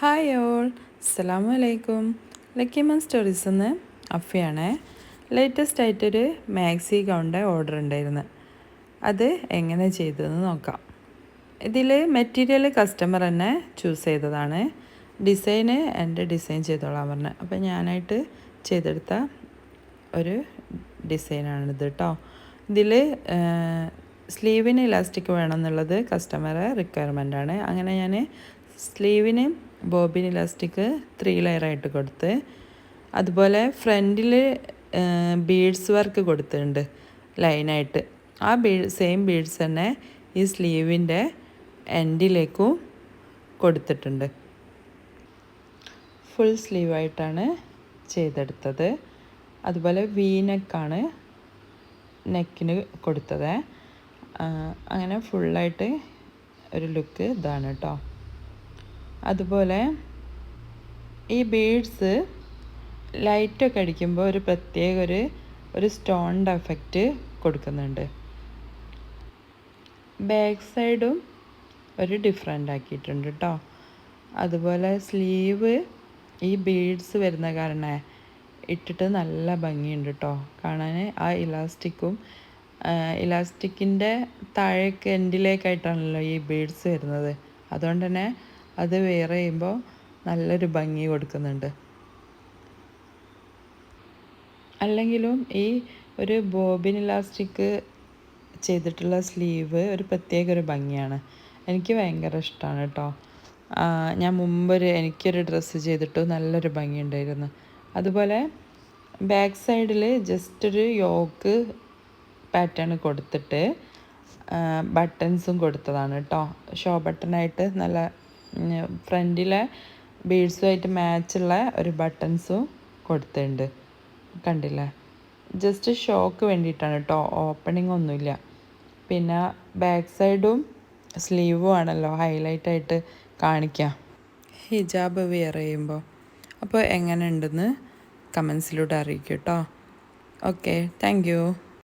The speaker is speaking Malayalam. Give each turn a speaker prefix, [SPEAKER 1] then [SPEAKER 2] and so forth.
[SPEAKER 1] ഹായ് ഓൾ അസ്സലാമു അലൈക്കും ലക്കിമൻ സ്റ്റോറീസ് എന്ന് അഫിയാണേ ലേറ്റസ്റ്റ് ആയിട്ടൊരു മാക്സി ഗൗണിന്റെ ഓർഡർ ഉണ്ടായിരുന്നു. അത് എങ്ങനെ ചെയ്തതെന്ന് നോക്കാം. ഇതിൽ മെറ്റീരിയൽ കസ്റ്റമർ തന്നെ ചൂസ് ചെയ്തതാണ്. ഡിസൈന് എന്റെ ഡിസൈൻ ചെയ്തോളാൻ പറഞ്ഞു. അപ്പോൾ ഞാനായിട്ട് ചെയ്തെടുത്ത ഒരു ഡിസൈനാണിത് കേട്ടോ ഇതിൽ സ്ലീവിന് ഇലാസ്റ്റിക് വേണം എന്നുള്ളത് കസ്റ്റമറെ റിക്വയർമെന്റ് ആണ്. അങ്ങനെ ഞാൻ സ്ലീവിന് ബോബിൻ ഇലാസ്റ്റിക് ത്രീ ലെയറായിട്ട് കൊടുത്ത്. അതുപോലെ ഫ്രണ്ടിൽ ബീഡ്സ് വർക്ക് കൊടുത്തിട്ടുണ്ട് ലൈനായിട്ട് ആ ബീ സെയിം ബീഡ്സ് തന്നെ ഈ സ്ലീവിന്റെ എൻഡിലേക്കും കൊടുത്തിട്ടുണ്ട്. ഫുൾ സ്ലീവായിട്ടാണ് ചെയ്തെടുത്തത്. അതുപോലെ വീനെക്കാണ് നെക്കിന് കൊടുത്തത്. അങ്ങനെ ഫുള്ളായിട്ട് ഒരു ലുക്ക് ഇതാണ് കേട്ടോ അതുപോലെ ഈ ബീഡ്സ് ലൈറ്റൊക്കെ അടിക്കുമ്പോൾ ഒരു പ്രത്യേക ഒരു ഒരു സ്റ്റോണിന്റെ എഫക്റ്റ് കൊടുക്കുന്നുണ്ട്. ബാക്ക് സൈഡും ഒരു ഡിഫറെന്റ് ആക്കിയിട്ടുണ്ട് കേട്ടോ അതുപോലെ സ്ലീവ് ഈ ബീഡ്സ് വരുന്ന കാരണം ഇട്ടിട്ട് നല്ല ഭംഗിയുണ്ട് കേട്ടോ കാണാൻ ആ ഇലാസ്റ്റിക്കും ഇലാസ്റ്റിക്കിന്റെ താഴേക്ക് എൻഡിലേക്കായിട്ടാണല്ലോ ഈ ബീഡ്സ് വരുന്നത്. അതുകൊണ്ട് തന്നെ അത് വെയർ ചെയ്യുമ്പോൾ നല്ലൊരു ഭംഗി കൊടുക്കുന്നുണ്ട്. അല്ലെങ്കിലും ഈ ഒരു ബോബിൻ ഇലാസ്റ്റിക് ചെയ്തിട്ടുള്ള സ്ലീവ് ഒരു പ്രത്യേക ഒരു ഭംഗിയാണ്. എനിക്ക് ഭയങ്കര ഇഷ്ടമാണ് കേട്ടോ ഞാൻ മുമ്പൊരു എനിക്കൊരു ഡ്രസ്സ് ചെയ്തിട്ട് നല്ലൊരു ഭംഗി ഉണ്ടായിരുന്നു. അതുപോലെ ബാക്ക് സൈഡിൽ ജസ്റ്റ് ഒരു യോക്ക് പാറ്റേൺ കൊടുത്തിട്ട് ബട്ടൺസും കൊടുത്തതാണ് കേട്ടോ ഷോ ബട്ടണായിട്ട് നല്ല ഫ്രണ്ടിലെ ബീഡ്സുമായിട്ട് മാച്ചുള്ള ഒരു ബട്ടൺസും കൊടുത്തിട്ടുണ്ട്. കണ്ടില്ലേ? ജസ്റ്റ് ഷോക്ക് വേണ്ടിയിട്ടാണ് കേട്ടോ ഓപ്പണിംഗ് ഒന്നുമില്ല. പിന്നെ ബാക്ക് സൈഡും സ്ലീവും ആണല്ലോ ഹൈലൈറ്റ് ആയിട്ട് കാണിക്കാം. ഹിജാബ് വെയർ ചെയ്യുമ്പോൾ അപ്പോൾ എങ്ങനെ ഉണ്ടെന്ന് കമൻസിലൂടെ അറിയിക്കും കേട്ടോ ഓക്കെ താങ്ക്